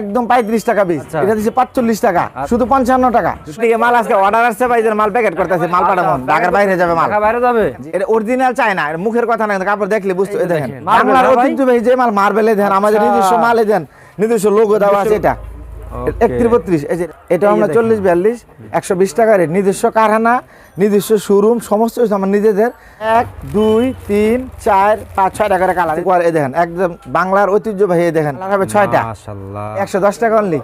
একদম পঁয়ত্রিশ টাকা পিস। আচ্ছা। এটা দিচ্ছে পাঁচচল্লিশ টাকা শুধু পঞ্চান্ন টাকা। মাল আজকে অর্ডার আসছে ভাই মাল প্যাকেট করতেছে মাল পাঠাবো। ঢাকার বাইরে যাবে মাল। বাইরে যাবে। এটা অরিজিনাল চাই না মুখের কথা না কাপড় দেখলে বুঝতে দেখেন। বাংলার ঐতিহ্যবাহী যে মাল মার্বেলে দেন আমাদের আচ্ছা। নিজস্ব মালে দেন নিজস্ব লোগো দেওয়া আছে এটা. একত্রিশ বত্রিশ এই যে এটা আমরা চল্লিশ বিয়াল্লিশ একশো বিশ টাকা রেট। নিজস্ব কারখানা নিজস্ব শোরুম সমস্ত আমার নিজেদের। এক দুই তিন চার পাঁচ ছয়টা করে কালার এই দেখেন একদম বাংলার ঐতিহ্যবাহী দেখেন হবে ছয়টা। একশো দশ টাকা অনলি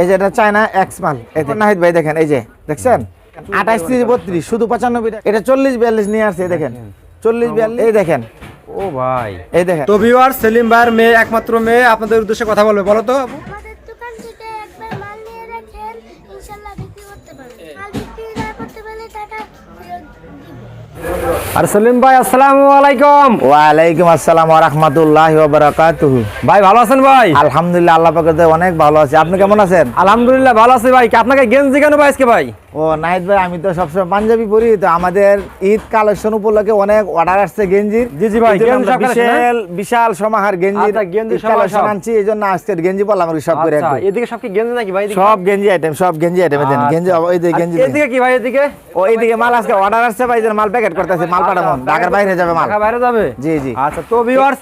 এই যে এটা চায়না এক্স মাল। নাহিদ ভাই দেখেন এই যে দেখছেন? আঠাশ তিরিশ বত্রিশ শুধু পঁচানব্বই টাকা। এটা চল্লিশ বিয়াল্লিশ নিয়ে আসছে দেখেন। চল্লিশ বিয়াল্লিশ। এই দেখেন। ও ভাই। এই দেখেন। তো ভিউয়ার সেলিম ভাইয়ের মেয়ে একমাত্র মেয়ে আপনাদের উদ্দেশ্যে কথা বলবে বলো তো আর সলিম ভাই আসসালামু আলাইকুম। ওয়ালাইকুম আসসালাম ওয়া রাহমাতুল্লাহি ওয়া বারাকাতুহু। ভাই ভালো আছেন ভাই? আলহামদুলিল্লাহ আল্লাহ পাকের দয়ায় অনেক ভালো আছি। আপনি কেমন আছেন? আলহামদুলিল্লাহ ভালো আছি ভাই। আপনাকে গেঞ্জি কেন ভাই আজকে ভাই? ও নাহিদ ভাই আমি তো সবসময় পাঞ্জাবি পরি তো আমাদের ঈদ কালেকশন উপলক্ষে অনেক অর্ডার আসছে গেঞ্জির। জি, জি ভাই, collection, বিশাল বিশাল সমাহার গেঞ্জির আচ্ছা, কালেকশন আনছি এই জন্য আজকে গেঞ্জি বললাম আর সব করে আচ্ছা এদিকে সব কি গেঞ্জি নাকি ভাই সব গেঞ্জি আইটেম সব গেঞ্জি আইটেম দেন গেঞ্জি এই যে গেঞ্জি এদিকে কি ভাই এদিকে? ও এইদিকে মাল আজকে অর্ডার আসছে ভাই মাল প্যাকেট করতেছে মাল পাঠাবো ঢাকার বাইরে যাবে মাল। বাইরে যাবে? জি, জি। আচ্ছা তো ভিউয়ার্স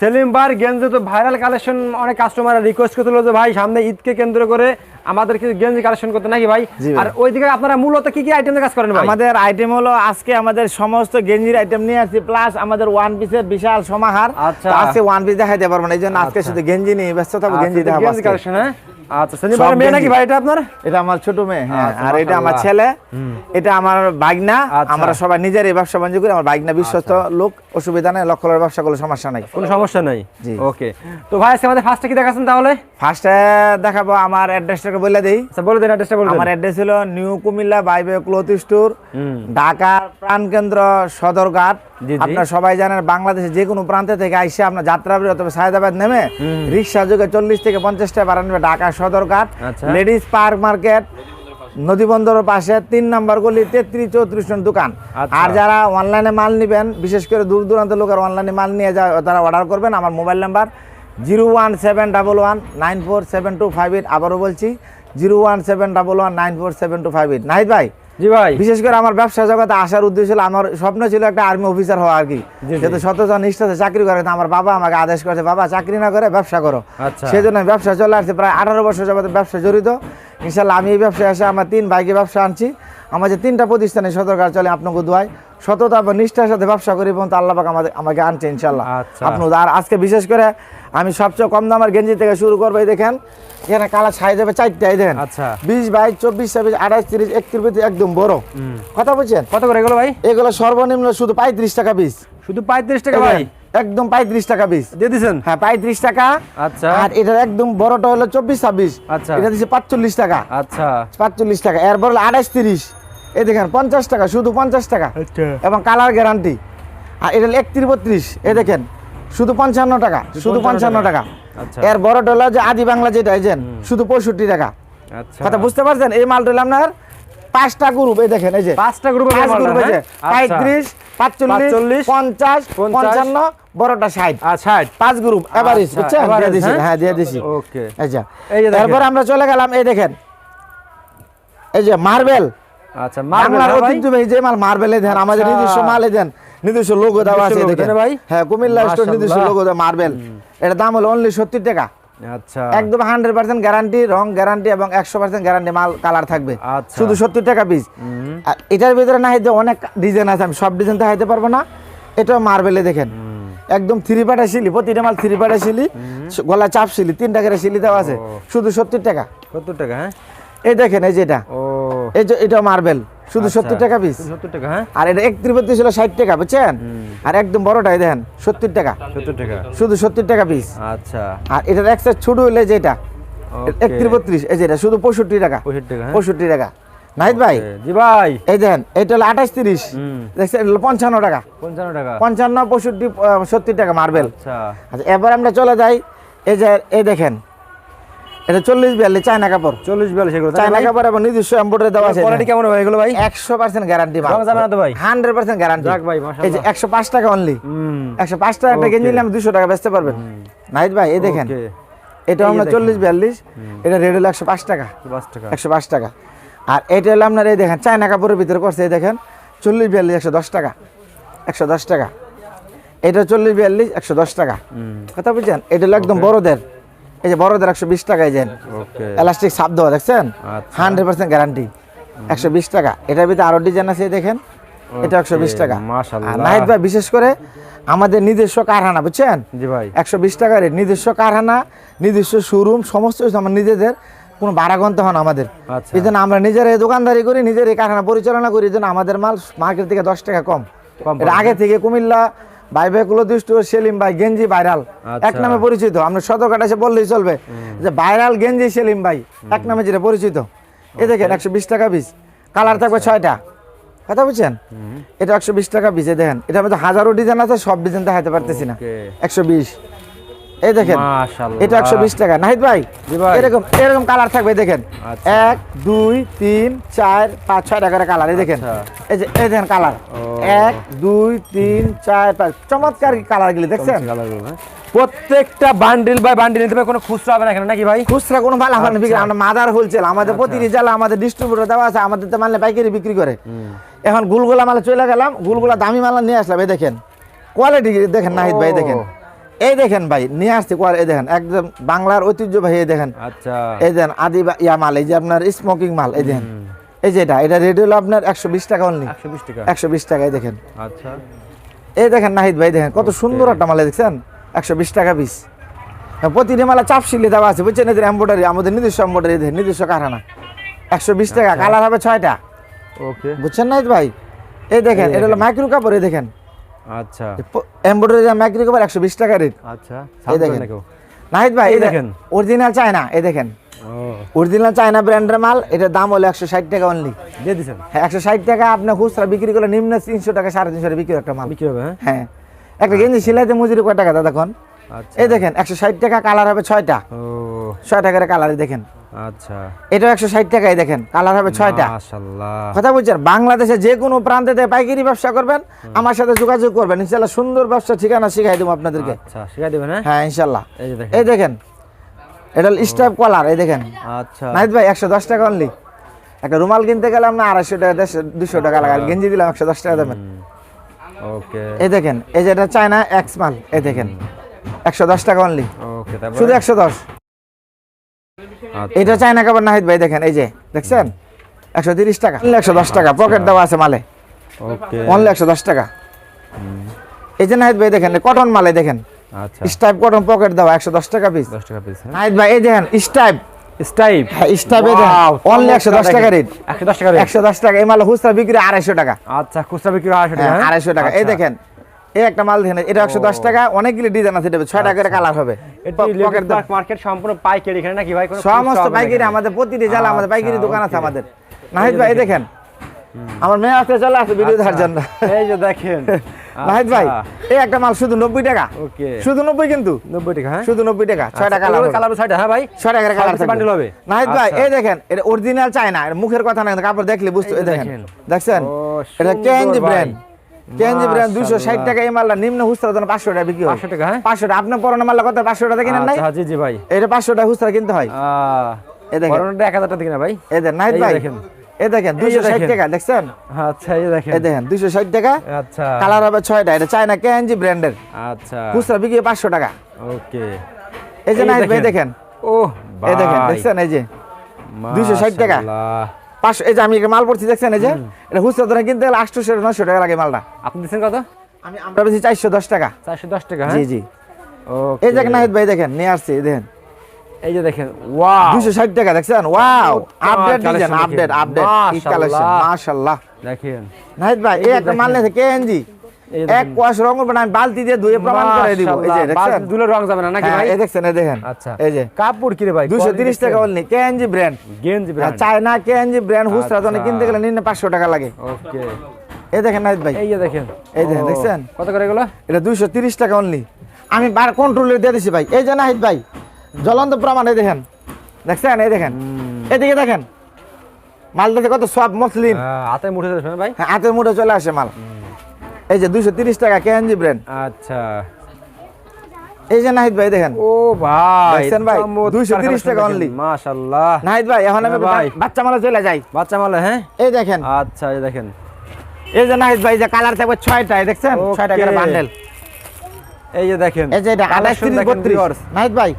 সেলিম ভাইয়ের গেঞ্জি তো ভাইরাল কালেকশন অনেক কাস্টমার রিকোয়েস্ট করছিল যে ভাই সামনে ঈদকে কেন্দ্র করে আমাদের কিছু গেঞ্জি কালেকশন করতে নাকি ভাই। আর ওইদিকে আপনারা মূলত কি কি আইটেম কাজ করেন ভাই? আমাদের আইটেম হলো আজকে আমাদের সমস্ত গেঞ্জির আইটেম নিয়ে আসছি প্লাস আমাদের ওয়ান পিসের বিশাল সমাহার। আচ্ছা। আজকে ওয়ান পিস দেখাইতে পারব না এই জন্য আজকে আচ্ছা। শুধু গেঞ্জি নিয়ে ব্যস্ত থাকব আচ্ছা, গেঞ্জি দেখাবো গেঞ্জি কালেকশন হ্যাঁ? আচ্ছা সেলিম মেয়ে নাকি ভাই এটা আপনার? এটা আমার ছোট মেয়ে হ্যাঁ আর এটা আমার ছেলে এটা আমার। আমরা সবাই নিজের ব্যবসা বাণিজ্য করি আমার বাগনা বিশ্বস্ত লোক অসুবিধা নেই লক্ষ লক্ষ ব্যবসা করলে সমস্যা নাই। কোনো সমস্যা নাই? ওকে। তো ভাই আজকে আমাদের ফার্স্টে কি দেখাচ্ছেন তাহলে? ফার্স্টে দেখাবো আমার অ্যাড্রেসটাকে বলে দিই আচ্ছা বলে দেন অ্যাড্রেসটা বলে আমার অ্যাড্রেস হলো নিউ কুমিল্লা বাইবে ক্লথ স্টোর হুম। ঢাকার প্রাণকেন্দ্র সদরঘাট। আপনারা সবাই জানেন বাংলাদেশের যে কোনো প্রান্তে থেকে আইসে আপনার যাত্রাবাড়ি অথবা সায়দাবাদ নেমে রিক্সা যোগে চল্লিশ থেকে পঞ্চাশ টাকা ভাড়া নেবে ঢাকা সদরঘাট আচ্ছা। লেডিস পার্ক মার্কেট নদী বন্দরের পাশে তিন নম্বর গলি তেত্রিশ চৌত্রিশ জন দোকান আচ্ছা। আর যারা অনলাইনে মাল নেবেন বিশেষ করে দূর দূরান্ত লোকের অনলাইনে মাল নিয়ে যায় তারা অর্ডার করবেন আমার mobile number zero one seven double one nine four seven two five eight আবারও বলছি zero one seven double one nine four seven two five eight. Nahid ভাই জি ভাই। বিশেষ করে আমার ব্যবসা জগতে আসার উদ্দেশ্য ছিল আমার স্বপ্ন ছিল একটা আর্মি অফিসার হওয়া আর কি। যেহেতু শতজন নিষ্ঠাতে চাকরি করে আমার বাবা আমাকে আদেশ করেছে বাবা চাকরি না করে ব্যবসা করো। আচ্ছা। সেই জন্য ব্যবসা চলে আসছে প্রায় আঠারো বছর যাবত ব্যবসা জড়িত। ইনশাল্লাহ আমি এই ব্যবসায় এসে আমার তিন ভাইকে ব্যবসা আনছি। আমার যে তিনটা প্রতিষ্ঠানে সতর্কার চলে আপনাকে দোয়াই সততা এবং নিষ্ঠার সাথে ব্যবসা করি এবং আল্লাহ আমাদের আমাকে আনছে ইনশাল্লাহ আচ্ছা। আপনি আর আজকে বিশেষ করে আমি সবচেয়ে কম দামের গেঞ্জি থেকে শুরু করব এই দেখেন। এখানে কালার সাইজ হবে চারটে এই দেখেন। আচ্ছা। বিশ বাইশ চব্বিশ ছাব্বিশ আঠাশ তিরিশ একত্রিশ একদম বড়। কথা বলছেন কত করে এগুলো ভাই? এগুলো সর্বনিম্ন শুধু পঁয়ত্রিশ টাকা পিস। শুধু পঁয়ত্রিশ টাকা ভাই? একদম পঁয়ত্রিশ টাকা পিস। দিয়ে দিছেন? হ্যাঁ পঁয়ত্রিশ টাকা। আচ্ছা। আর এটার একদম বড়টা হলো চব্বিশ ছাব্বিশ। আচ্ছা। এটা দিচ্ছে পাঁচচল্লিশ টাকা। আচ্ছা। পাঁচচল্লিশ টাকা। এরপর হলো আঠাশ তিরিশ। এই দেখেন পঞ্চাশ টাকা শুধু পঞ্চাশ টাকা। আচ্ছা। এবং কালার গ্যারান্টি। আর এটা একত্রিশ বত্রিশ। এই দেখেন শুধু পঞ্চান্ন টাকা শুধু পঞ্চান্ন টাকা। আচ্ছা। এর বড়টা হলো যে আদি বাংলা যেটা এই শুধু পঁয়ষট্টি টাকা। আচ্ছা। কথা বুঝতে পারছেন? এই মালটা হলো আপনার পাঁচটা গ্রুপ এই দেখেন এই যে। পাঁচটা গ্রুপে গ্রুপ এই যে পঁয়ত্রিশ পাঁচচল্লিশ 45, পঞ্চাশ পঞ্চান্ন বড়টা ষাট। আচ্ছা পাঁচ গ্রুপ এভারেজ আচ্ছা, বুঝছেন? দিয়ে দিছি হ্যাঁ? হ্যাঁ দিয়ে দিছি। ওকে। আচ্ছা। তারপর আমরা চলে গেলাম এই দেখেন। এই যে মার্বেল আচ্ছা মার্বেল হ্যাঁ যে মাল মার্বেলে দেন আমাদের আচ্ছা। নিজস্ব মালে দেন। নিজস্ব লোগো দেওয়া আছে দেখেন। ভাই? হ্যাঁ কুমিল্লা স্টোর নিজস্ব। লোগো দেওয়া মার্বেল এটা দাম হলো অনলি সত্তর টাকা। আচ্ছা। একদম হান্ড্রেড পার্সেন্ট গ্যারান্টি রং গ্যারান্টি এবং একশো পার্সেন্ট গ্যারান্টি মাল কালার থাকবে। আচ্ছা। শুধু সত্তর টাকা পিস আর এটার ভিতরে না যে অনেক ডিজাইন আছে আমি সব ডিজাইন দেখাইতে পারব না। মার্বেলে দেখেন। একদম থ্রি পাটা শিলি প্রতিটা মাল থ্রি পাটা শিলি। গলা চাপ শিলি শিলি দেওয়া আছে। শুধু সত্তর টাকা। সত্তর টাকা হ্যাঁ? এই দেখেন এই যেটা ও। এই যে এটা মার্বেল শুধু আচ্ছা। সত্তর টাকা পিস সত্তর টাকা হ্যাঁ? আর এটা একত্রিশ বত্রিশ ছিল ষাট টাকা বুঝছেন? আর একদম বড়টাই দেখেন সত্তর টাকা। সত্তর টাকা। শুধু সত্তর টাকা পিস আচ্ছা। আর এটার এক্সট্রা ছোট হইলে যেটা Okay. একত্রিশ বত্রিশ এই যেটা শুধু পঁয়ষট্টি টাকা। পঁয়ষট্টি টাকা হ্যাঁ? নাহিদ ভাই জি ভাই। এই দেন এটা হলো আঠাশ তিরিশ। দেখছেন পঞ্চান্ন টাকা। পঞ্চান্ন টাকা। পঞ্চান্ন পঁয়ষট্টি সত্তর টাকা মার্বেল আচ্ছা। আচ্ছা এবার আমরা চলে যাই এই যে এই দেখেন এটা চল্লিশ বিয়াল্লিশ চায়না কাপড়। এগুলো চায়না কাপড় এবং নিজস্ব এম্বয়ডারি দেওয়া আছে কোয়ালিটি কেমন হবে এগুলো ভাই? একশো পার্সেন্ট গ্যারান্টি রং যাবে না তো ভাই? হান্ড্রেড পার্সেন্ট গ্যারান্টি যাক ভাই, এই যে মাশাআল্লাহ। একশো পাঁচ টাকা অনলি হুম। একশো পাঁচ টাকা একটা গেঞ্জি নিলে আমি দুশো টাকা বেচতে পারবেন। নাহিদ ভাই এই দেখেন। এটা আমরা রেড হলো একশো পাঁচ টাকা। পাঁচ টাকা। আর এটা হলো আপনার এই দেখেন চায়না কাপড়ের ভিতরে করছে এই দেখেন চল্লিশ বিয়াল্লিশ একশো দশ টাকা। একশো দশ টাকা। এটা চল্লিশ বিয়াল্লিশ একশো দশ টাকা। কথা বুঝছেন? এটা হলো একদম বড়দের। এই যে বড়দের একশো বিশ টাকায় যেন এলাস্টিক সাপ দেওয়া দেখছেন। হান্ড্রেড পার্সেন্ট গ্যারান্টি একশো বিশ টাকা। এটার ভিতরে আরও ডিজাইন আছে দেখেন? এটা একশো বিশ টাকা। আর নাহিদ ভাই বিশেষ করে আমাদের নিজস্ব কারখানা বুঝছেন? একশো বিশ টাকা রেট নিজস্ব কারখানা নিজস্ব শোরুম সমস্ত কিছু আমার নিজেদের কোনো ভাড়া গন্তে হন আমাদের। আচ্ছা। এই জন্য আমরা নিজেরাই দোকানদারি করি নিজের এই কারখানা পরিচালনা করি এই জন্য আমাদের মাল মার্কেট থেকে দশ টাকা কম। কম এটা আগে থেকে কুমিল্লা বাইবেকুলো দুষ্ট সেলিম ভাই গেঞ্জি ভাইরাল। এক আচ্ছা। নামে পরিচিত। আমরা সদরঘাট এসে বললেই চলবে যে ভাইরাল গেঞ্জি সেলিম ভাই এক নামে যেটা পরিচিত। এ দেখেন একশো বিশ টাকা পিস। কালার থাকবে ছয়টা। কথা বুঝছেন? এটা একশো বিশ টাকা পিস দেখেন। এটা মধ্যে হাজারো ডিজাইন আছে সব ডিজাইন দেখাতে পারতেছি না। একশো বিশ। এই দেখেন এটা একশো বিশ টাকা। নাহিদ ভাই এরকম এরকম কালার থাকবে দেখেন। আচ্ছা। এক দুই তিন চার পাঁচ ছয় টাকার কালার এই দেখেন। আচ্ছা। এই যে এই দেখেন কালার এক দুই তিন চার পাঁচ চমৎকার কালার গুলি দেখছেন? হ্যাঁ? প্রত্যেকটা বান্ডিল বাই বান্ডিল নিতে কোনো খুচরা হবে না এখানে নাকি ভাই? খুচরা কোনো মাল আমাদের বিক্রি আচ্ছা। আমরা মাদার হোলসেল আমাদের প্রতিটি জেলা আমাদের ডিস্ট্রিবিউটর দেওয়া আছে আমাদের তো মালে পাইকারি বিক্রি করে। এখন গুলগুলা মালে চলে গেলাম গুলগুলা দামি মাল নিয়ে আসলাম এই দেখেন। কোয়ালিটি দেখেন নাহিদ ভাই দেখেন। এই দেখেন ভাই নিয়ে আসছি কোয়ালিটি এই দেখেন একদম বাংলার ঐতিহ্য ভাই এই দেখেন। আচ্ছা। এই দেন আদি ইয়া মাল এই যে আপনার স্মোকিং মাল এই দেখেন। এই যে এটা এটা রেট হলো আপনার একশো বিশ টাকা অনলি একশো বিশ টাকা। একশো বিশ টাকায় দেখেন। আচ্ছা। এই দেখেন নাহিদ ভাই দেখেন কত সুন্দর একটা মালে দেখছেন? একশো বিশ টাকা পিস প্রতিটি মালা চাপ শিলে দেওয়া আছে বুঝছেন? এদের এম্বয়ডারি আমাদের নিজস্ব এম্বয়ডারি দেখেন নিজস্ব কারখানা। একশো বিশ টাকা কালার হবে ছয়টা। ওকে। বুঝছেন নাহিদ ভাই? এই দেখেন এটা হলো মাইক্রো কাপড় এই দেখেন। আচ্ছা। একশো বিশ টাকা রেট আচ্ছা এই দেখেন। নাহিদ ভাই এই দেখেন। অরিজিনাল চায়না এই দেখেন। ও। অরিজিনাল চায়না ব্র্যান্ডের মাল এটার দাম হলো একশো ষাট টাকা অনলি দিয়ে হ্যাঁ একশো ষাট টাকা আপনি খুচরা বিক্রি করলে নিম্ন তিনশো টাকা সাড়ে তিনশো টাকা বিক্রি একটা মাল। বিক্রি হবে হ্যাঁ? হ্যাঁ। একটা গেঞ্জি সিলাইতে মজুরি কয় টাকা দাদা এখন আচ্ছা। এই দেখেন একশো ষাট টাকা কালার হবে ছয়টা। ও। ছয় টাকার কালারই দেখেন। আচ্ছা। এটাও একশো ষাট টাকাই দেখেন কালার হবে ছয়টা। কথা বলছেন বাংলাদেশে যে কোনো প্রান্তে পাইকারি ব্যবসা করবেন আমার সাথে যোগাযোগ করবেন ইনশাল্লাহ সুন্দর ব্যবসা ঠিকানা শিখাই দেবো আপনাদেরকে। আচ্ছা শিখাই দেবেন হ্যাঁ? হ্যাঁ ইনশাল্লাহ এই দেখেন। এটা স্টাইপ কলার এই দেখেন। আচ্ছা। ভাই একশো দশ টাকা অনলি একটা রুমাল কিনতে গেলাম না আড়াইশো টাকা দেড়শো দুশো টাকা লাগাল। গেঞ্জি দিলাম একশো দশ টাকা দেবেন। ওকে। এই দেখেন এই যে এটা চায়না এক্স মাল এই দেখেন। একশো দশ টাকা অনলি শুধু একশো দশ। আচ্ছা এটা চায়না কাপড় নাহিদ ভাই দেখেন এই যে দেখছেন? একশো তিরিশ টাকা একশো দশ টাকা পকেট দেওয়া আছে মালে। অনলি একশো দশ টাকা। এই যে নাহিদ ভাই দেখেন কটন মালে দেখেন। আচ্ছা। স্টাইপ কটন পকেট দেওয়া একশো দশ টাকা পিস 10 টাকা পিস হ্যাঁ। নাহিদ ভাই এই দেখেন স্টাইপ স্টাইপ স্টাইপ অনলি টাকা রেট 110 টাকা রেট একশো দশ টাকা এই মালে খুচরা বিক্রি আড়াইশো টাকা। আচ্ছা খুচরা বিক্রি 250 টাকা হ্যাঁ হ্যাঁ? আড়াইশো টাকা। এই আচ্ছা। দেখেন এই একটা মাল দেখেন এটা একশো দশ টাকা অনেকগুলি ডিজাইন আছে এটা ছয় টাকার কালার হবে। এটি পকেট লেডিস মার্কেট সম্পূর্ণ পাইকারি এখানে নাকি ভাই সমস্ত পাইকারি আমাদের প্রতিটি জেলা আমাদের আচ্ছা, পাইকারি দোকান আছে আমাদের। নাহিদ ভাই দেখেন। আমার মেয়ে আসতে চলে আসে ভিডিও দেখার জন্য। এই যে দেখেন। নাহিদ ভাই এই একটা মাল শুধু নব্বই টাকা। ওকে। শুধু নব্বই কিন্তু? 90 টাকা হ্যাঁ? শুধু নব্বই টাকা ছয়টা কালার কালার ছয়টা হ্যাঁ ভাই? ছয় টাকার কালার ছয় বান্ডিল হবে। নাহিদ ভাই আচ্ছা। এই দেখেন এটা অরিজিনাল চায় না মুখের কথা না কিন্তু কাপড় দেখলে বুঝতে দেখেন। দেখছেন? এটা ভাই। ব্র্যান্ড কেএনজি ব্র্যান্ড দুশো ষাট মাশাআল্লাহ। টাকা এই মালটা নিম্ন হুস্তার জন্য পাঁচশো টাকা বিক্রি হয়। 500 টাকা হ্যাঁ? পাঁচশো টাকা। আপনার পরনো মাল্লা কত? পাঁচশো টাকা কিনেন নাই? আচ্ছা জি জি ভাই। এটা পাঁচশো টাকা হুস্তারা কিনতে হয়। আহ দেখেন। করোনাটা 1000 টাকা কিনা ভাই? এই দেন নাহিদ ভাই। দেখেন। এই দেখেন এই যে দুশো ষাট দেখেন। টাকা দেখছেন? আচ্ছা এই দেখেন। দেখেন টাকা। আচ্ছা। কালার হবে ছয়টা এটা চায়না কেএনজি ব্র্যান্ডের। আচ্ছা। খুচরা বিক্রি পাঁচশো টাকা। ওকে। এই যে ভাই দেখেন। দেখেন। ও এই দেখেন দেখছেন? এই যে 260 টাকা। পাঁচশো এই যে আমি মাল পড়ছি দেখছেন এই যে? এটা হুসরা ধরে কিনতে গেলে আটশোশো নশো টাকা লাগে মালটা। আপনি দিচ্ছেন কত? আমি আমরা বেশি চারশো দশ টাকা। 410 টাকা জি হ্যাঁ? জি ওকে এই দেখেন নাহিদ ভাই দেখেন নিয়ে আসছি দেখেন। এই যে দেখেন ওয়াও দুশো ষাট টাকা দেখছেন? Wow update design update update collection মাশাআল্লাহ। দেখেন। নাহিদ ভাই এই একটা মাল নিয়েছে কেএনজি এক কোয়াশ রঙ উঠবে না আমি বালতি দিয়ে ধুয়ে প্রমাণ করে দিব। এই যে মাশাআল্লাহ, দেখছেন? ধুলে রং যাবে না নাকি হ্যাঁ, ভাই? এই দেখছেন এই দেখেন। আচ্ছা। এই যে। কাপড় কি রে ভাই দুশো তিরিশ টাকা অনলি কেএনজি ব্র্যান্ড গেঞ্জি ব্র্যান্ড চায়না কেএনজি ব্র্যান্ড হুসরা। কিনতে গেলে নিম্ন পাঁচশো টাকা লাগে। ওকে। এই দেখেন ভাই। এই যে দেখেন। এই দেখেন, দেখছেন? কত করে এগুলো? এটা দুইশো তিরিশ টাকা অনলি আমি বার কন্ট্রোলে দিয়ে দিছি ভাই। এই যে নাহিদ ভাই জ্বলন্ত প্রমাণ এই দেখেন। দেখছেন? এই দেখেন। এদিকে দেখেন। মাল দেখে কত সব মসলিন। হ্যাঁ, হাতে মুঠে ভাই? হ্যাঁ হাতের মুঠে চলে আসে মাল। এই যে দুইশো তিরিশ টাকা কেএনজি ব্র্যান্ড আচ্ছা। এই যে নাহিদ ভাই দেখেন। ও ভাই ভাই? 230 টাকা only। মাশাআল্লাহ। নাহিদ ভাই এখন আমি হ্যাঁ ভাই। বাচ্চা মালা চলে যাই। বাচ্চা মালে হ্যাঁ? এই দেখেন। আচ্ছা এই দেখেন। এই যে নাহিদ ভাই যে কালার থাকবে দেখছেন? ছয়টা করে বান্ডেল এই যে দেখেন এই যে এটা। নাহিদ ভাই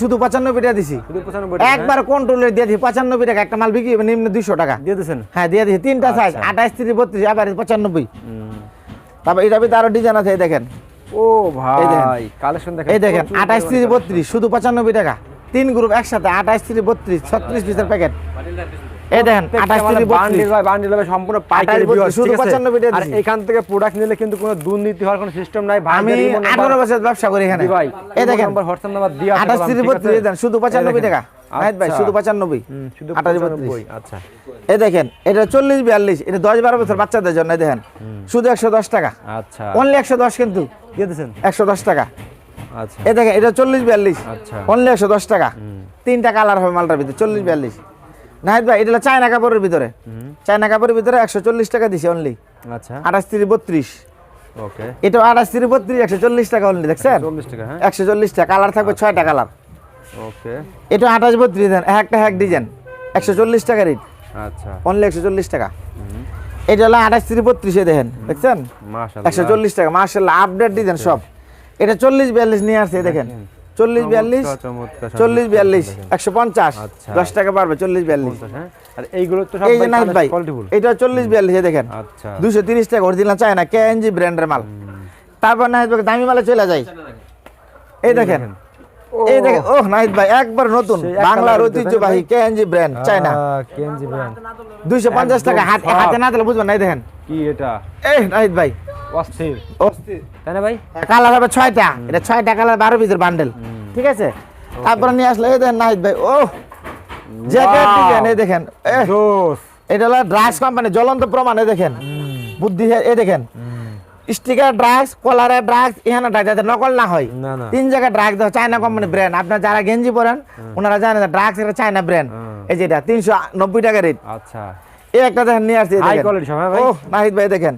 শুধু পঁচানব্বই টাকা দিছি। শুধু 95 টাকা, হ্যাঁ? একবার কন্ট্রোলে দিয়ে দিই পঁচানব্বই টাকা একটা মাল বিক্রি নিম্ন দুইশো টাকা। দিয়ে দিয়েছেন হ্যাঁ দিয়ে দিই তিনটা সাইজ আচ্ছা। আঠাশ তিরিশ বত্রিশ আবার পঁচানব্বই। তারপর এটা ভিতরে আরও ডিজাইন আছে এই দেখেন। ও ভাই কালেকশন দেখেন। এই দেখেন প্রচুর আঠাশ পরিমাণে তিরিশ collection। বত্রিশ শুধু পঁচানব্বই টাকা। তিন গ্রুপ একসাথে আঠাশ তিরিশ বত্রিশ ছত্রিশ পিসের প্যাকেট এই দেখেন আঠাশ তিরিশ বত্রিশ বান্ডিল ভাই বান্ডিল ভাই সম্পূর্ণ পাইকারি শুধু 95 টাকা আর এখান থেকে প্রোডাক্ট নিলে কিন্তু কোনো দুর্নীতি হওয়ার কোনো সিস্টেম নাই আমি আঠারো বছর ব্যবসা করি এখানে। ভাই এই দেখেন নাম্বার হোয়াটসঅ্যাপ নাম্বার দিয়ে আছে আঠাশ বললাম, তিরিশ ঠিক আছে? বত্রিশ দেন শুধু এই পঁচানব্বই দেখেন। টাকা নাহিদ ভাই আচ্ছা। শুধু পঁচানব্বই। হুম, শুধু আঠাশ 95, বত্রিশ আচ্ছা। এই দেখেন এটা চল্লিশ বিয়াল্লিশ এটা দশ বারো বছর বাচ্চাদের জন্য দেখেন। শুধু একশো দশ টাকা। আচ্ছা। অনলি একশো দশ কিন্তু। দিয়ে একশো দশ টাকা। আচ্ছা। এই দেখেন এটা চল্লিশ বিয়াল্লিশ। আচ্ছা। অনলি একশো দশ টাকা। তিনটা কালার হবে মালটার ভিতরে চল্লিশ বিয়াল্লিশ। নাহিদ ভাই এটা চায়না কাপড়ের ভিতরে। চায়না কাপড়ের ভিতরে একশো চল্লিশ টাকা দিছে অনলি আচ্ছা। আঠাশ তিরিশ বত্রিশ। ওকে। এটা আঠাশ তিরিশ বত্রিশ একশো চল্লিশ টাকা অনলি দেখছেন? হ্যাঁ। একশো চল্লিশ টাকা কালার থাকবে ছয়টা কালার। ওকে। এটা আঠাশ বত্রিশ দেন একটা এক ডিজাইন। একশো চল্লিশ টাকা রেট আচ্ছা। অনলি একশো চল্লিশ টাকা। এটা হলো আঠাশ তিরিশ বত্রিশে দেখেন দেখছেন? একশো চল্লিশ টাকা মার্শাল্লাহ আপডেট ডিজাইন সব। এটা চল্লিশ বিয়াল্লিশ নিয়ে আসছে দেখেন। চল্লিশ বিয়াল্লিশ চমৎকার, চল্লিশ বিয়াল্লিশ। একশো পঞ্চাশ আচ্ছা। দশ টাকা পারবে চল্লিশ বিয়াল্লিশ। পঞ্চাশ, হ্যাঁ? আর এইগুলো তো এই যে নাহিদ ভাই এটা চল্লিশ বিয়াল্লিশে দেখেন। আচ্ছা। দুশো তিরিশ টাকা অরিজিনাল চায় না কে এনজি ব্র্যান্ডের মাল। তারপর নাহিদ ভাই দামি মালে চলে যায় এই দেখেন। এই দেখেন ও নাহিদ ভাই একবার নতুন বাংলার ঐতিহ্যবাহী কে এনজি ব্র্যান্ড চায় না কেএনজি ব্র্যান্ড দুইশো পঞ্চাশ টাকা হাতে। হাতে না দিলে বুঝবেন না এই দেখেন। কি এটা? এই নাহিদ ভাই। অস্থির। অস্থির। তাই না ভাই? কালার হবে ছয়টা। এটা ছয়টা কালার বারো পিসের বান্ডেল ঠিক আছে? তারপরে নিয়ে আসলে এই দেখেন নাহিদ ভাই ও জ্যাকেট ডিজাইন এই দেখেন এটা হলো ড্রাগস কোম্পানি জ্বলন্ত প্রমাণ এই দেখেন। বুদ্ধি এই দেখেন। স্টিকার ড্রাগস কলারে ড্রাগস এখানে ড্রাগস যাতে নকল না হয়। তিন জায়গায় ড্রাগ দেওয়া চায়না কোম্পানি ব্র্যান্ড আপনার যারা গেঞ্জি পরেন ওনারা জানেন ড্রাগস এটা চায়না ব্র্যান্ড। এই যেটা তিনশো নব্বই টাকা রেট আচ্ছা। এই একটা দেখেন নিয়ে আসছি হ্যাঁ নাহিদ ভাই দেখেন।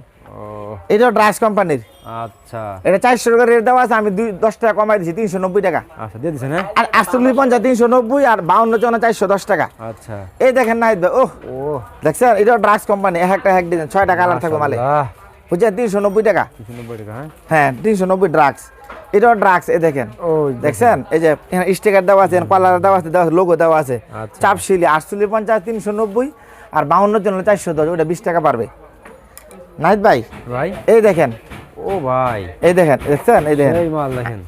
ও এটাও ড্রাগস কোম্পানির আচ্ছা। এটা চারশো টাকা রেট দেওয়া আছে আমি দুই দশ টাকা কমাই দিচ্ছি তিনশো নব্বই টাকা। আচ্ছা দিয়ে দিছেন হ্যাঁ? আর আটচল্লিশ পঞ্চাশ তিনশো নব্বই আর বাউন্ন চৌন্ন চারশো দশ টাকা। আচ্ছা। এই দেখেন ও ও। দেখছেন? এটাও ড্রাগস কোম্পানি এক একটা এক ডিজাইন ছয়টা কালার থাকবে মালে। বুঝছেন? তিনশো নব্বই টাকা। 390 টাকা হ্যাঁ? হ্যাঁ তিনশো নব্বই ড্রাগস এটাও ড্রাগস এই দেখেন। ওই দেখছেন? এই যে স্টিকার দেওয়া আছে কলার দেওয়া আছে দেওয়া লোগো দেওয়া আছে। আচ্ছা। চাপশিলি আটচল্লিশ পঞ্চাশ তিনশো নব্বই আর বাউন্ন জন্য চারশো দশ ওটা বিশ টাকা পারবে। নাহিদ ভাই? ভাই? এই দেখেন। ও ভাই। এই দেখেন দেখছেন? এই দেখেন। এই মাল দেখেন।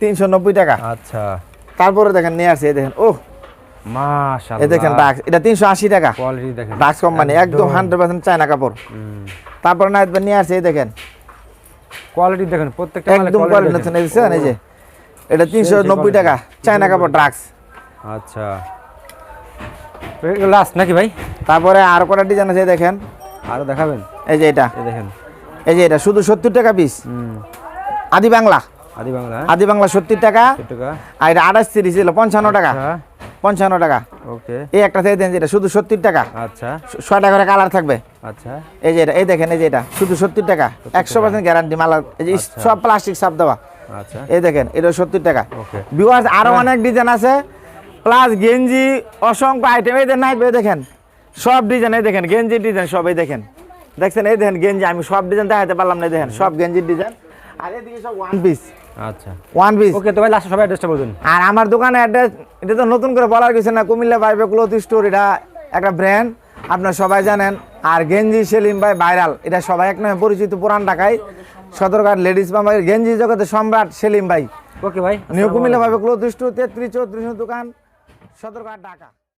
তিনশো নব্বই টাকা। আচ্ছা। তারপরে দেখেন নিয়ে আসছে এই দেখেন। ও মাশাআল্লাহ। এই দেখেন ডাক্স এটা তিনশো আশি টাকা। কোয়ালিটি দেখেন। ডাক্স কোম্পানি একদম হান্ড্রেড পার্সেন্ট চায়না কাপড়। হুম। তারপরে নাহিদ ভাই নিয়ে আসছে এই দেখেন। কোয়ালিটি দেখেন প্রত্যেকটা একদম কোয়ালিটি দেখেন। এই এই যে। এটা তিনশো সেই নব্বই quality। টাকা চায়না কাপড় ড্রাগস আচ্ছা। লাস্ট নাকি ভাই? তারপরে আর কটা ডিজাইন আছে দেখেন। আরও দেখাবেন? এই যে এটা। দেখেন। এই যে এটা শুধু সত্তর টাকা পিস আদি বাংলা। আদি বাংলা। হ্যাঁ? আদি বাংলা সত্তর টাকা। আর এটা আঠাশ তিরিশ ছিল পঞ্চান্ন টাকা। আচ্ছা। পঞ্চান্ন টাকা। ওকে। এই একটা থেকে দেন যেটা শুধু সত্তর টাকা। আচ্ছা। ছয়টা করে কালার থাকবে। আচ্ছা। এই যে এটা এই দেখেন এই যে এটা শুধু সত্তর টাকা। একশো পার্সেন্ট গ্যারান্টি মালা এই যে আচ্ছা। সব প্লাস্টিক সাপ দেওয়া। আচ্ছা। এই দেখেন এটা সত্তর টাকা। ওকে। ভিউয়ার্স আরও অনেক ডিজাইন আছে। প্লাস গেঞ্জি অসংখ্য আইটেম এই দেখেন। সব ডিজাইন এই দেখেন গেঞ্জি ডিজাইন সব এই দেখেন। দেখছেন এই দেখেন গেঞ্জি আমি সব ডিজাইন দেখাতে পারলাম না দেখেন সব গেঞ্জির ডিজাইন আর এদিকে সব ওয়ান পিস আচ্ছা। ওয়ান পিস ওকে তো ভাই লাস্টে সবাই অ্যাড্রেসটা বলুন আর আমার দোকানের অ্যাড্রেস এটা তো নতুন করে বলার কিছু না কুমিল্লা বাইবে ক্লোথ স্টোর এটা একটা ব্র্যান্ড আপনারা সবাই জানেন আর গেঞ্জি সেলিম ভাই ভাইরাল এটা সবাই এক নামে পরিচিত পুরান ঢাকায়। সদরঘাট লেডিস পাম্প গেঞ্জি জগতে সম্রাট সেলিম ভাই। ওকে ভাই। নিউ কুমিল্লা বাইবে ক্লোথ স্টোর তেত্রিশ চৌত্রিশ দোকান সদরঘাট ঢাকা।